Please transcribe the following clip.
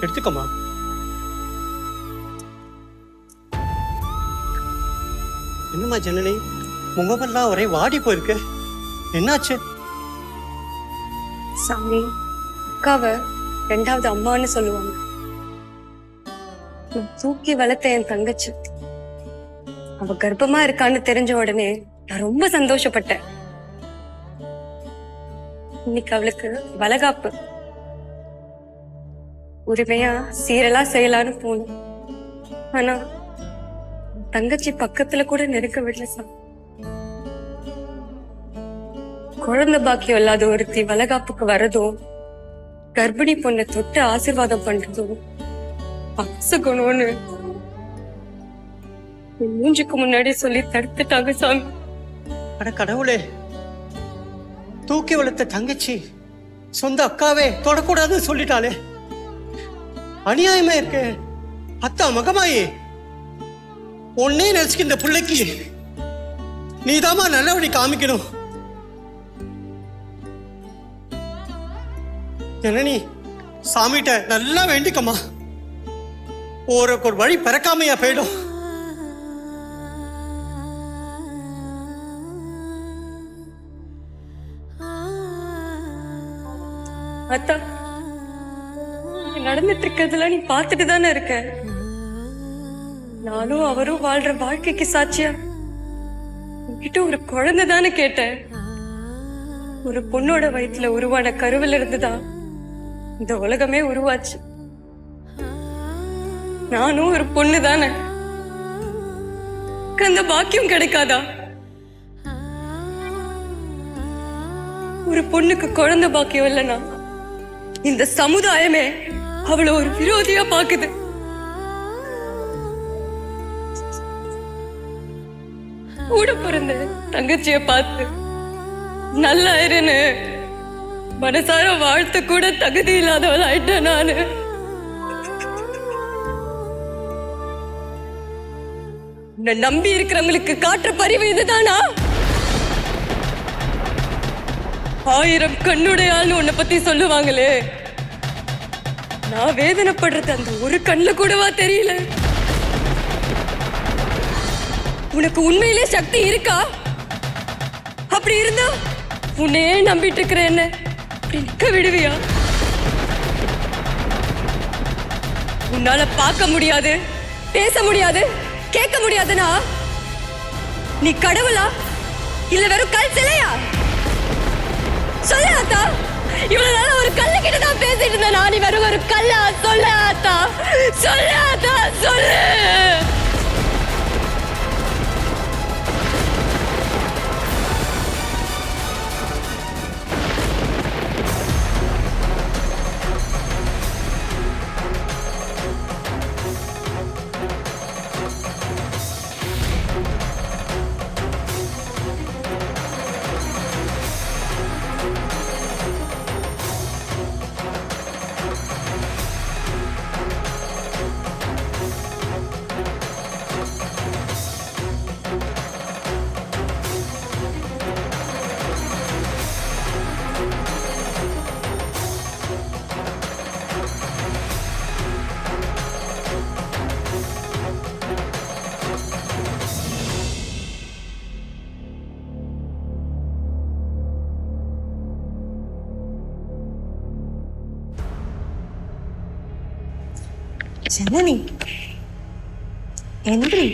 எடுத்துக்கோமா. என்னம்மா ஜனனி முகமெல்லாம் ஒரே வாடி போயிருக்கு. என்னாச்சு? சாமி அக்காவை ரெண்டாவது அம்மான்னு சொல்லுவாங்க. தூக்கி வளர்த்த என் தங்கச்சி. அவ கர்ப்பமா இருக்கான்னு தெரிஞ்ச உடனே நான் ரொம்ப சந்தோஷப்பட்டேன். இன்னைக்கு அவளுக்கு வளகாப்பு. உரிமையா சீரலா செய்யலான்னு போனோம். ஆனா தங்கச்சி பக்கத்துல கூட நெருக்க விடல சார். குழந்தை பாக்கியம் இல்லாத ஒருத்தி வளகாப்புக்கு வரதும் கர்ப்பிணி பொண்ணை தொட்டு ஆசீர்வாதம் பண்றதும் மூஞ்சுக்கு முன்னாடி சொல்லி தடுத்துட்டாங்க சாமி. அட கடவுளே தூக்கி வளர்த்த தங்கச்சி சொந்த அக்காவே தொடக்கூடாதுன்னு சொல்லிட்டாளே. அநியாயமா இருக்கு. அத்தா மகமாயி. உன்னே நினைச்சுக்க இந்த பிள்ளைக்கு நீதாம்மா நல்ல வழி காமிக்கணும் ஜனனி சாமிகிட்ட நல்லா வேண்டிக்கம்மா. ஒரு ஒரு வழி பிறக்காமையா போயிடும். அத்தா. நடந்துட்டு இருக்கிறதெல்லாம் நீ பார்த்துட்டு தானே இருக்க? நானும் அவரும் வாழ்ற வாழ்க்கைக்கு சாட்சியா? உன்கிட்ட ஒரு குழந்தை தானே கேட்டேன். ஒரு பொண்ணோட வயிற்றுல உருவான கருவில இருந்துதான் இந்த உலகமே உருவாச்சு. நானும் ஒரு பொண்ணு தானே. எனக்கு அந்த பாக்கியம் கிடைக்காதா? ஒரு பொண்ணுக்கு குழந்தை பாக்கியம் இல்லைன்னா இந்த சமுதாயமே அவளை ஒரு விரோதியா பாக்குது. கூட பிறந்த தங்கச்சிய பார்த்து நல்லா இருன்னு. மனசார வாழ்த்து கூட தகுதி இல்லாதவள் ஆயிட்டேன் நானு. உன்னை நம்பி இருக்கிறவங்களுக்கு காட்டுற பரிவு இதுதானா? ஆயிரம் கண்ணுடையாள்னு உன்னை பத்தி சொல்லுவாங்களே. நான் வேதனைப்படுறது அந்த ஒரு கண்ணு கூடவா தெரியல. உனக்கு உண்மையிலே சக்தி இருக்கா? அப்படி இருந்தா உன்னையே நம்பிட்டு இருக்கிற என்ன அப்படி நிக்க விடுவியா? உன்னால பார்க்க முடியாது பேச முடியாது கேட்க முடியாதுன்னா நீ கடவுளா? இல்ல வெறும் கல் சிலையா? பேசிட்டு இருந்தேன் நான் நீ ஒரு கல்லா சொல்லாத்தா சொல்லாத்தா ஜனனி எந்திரி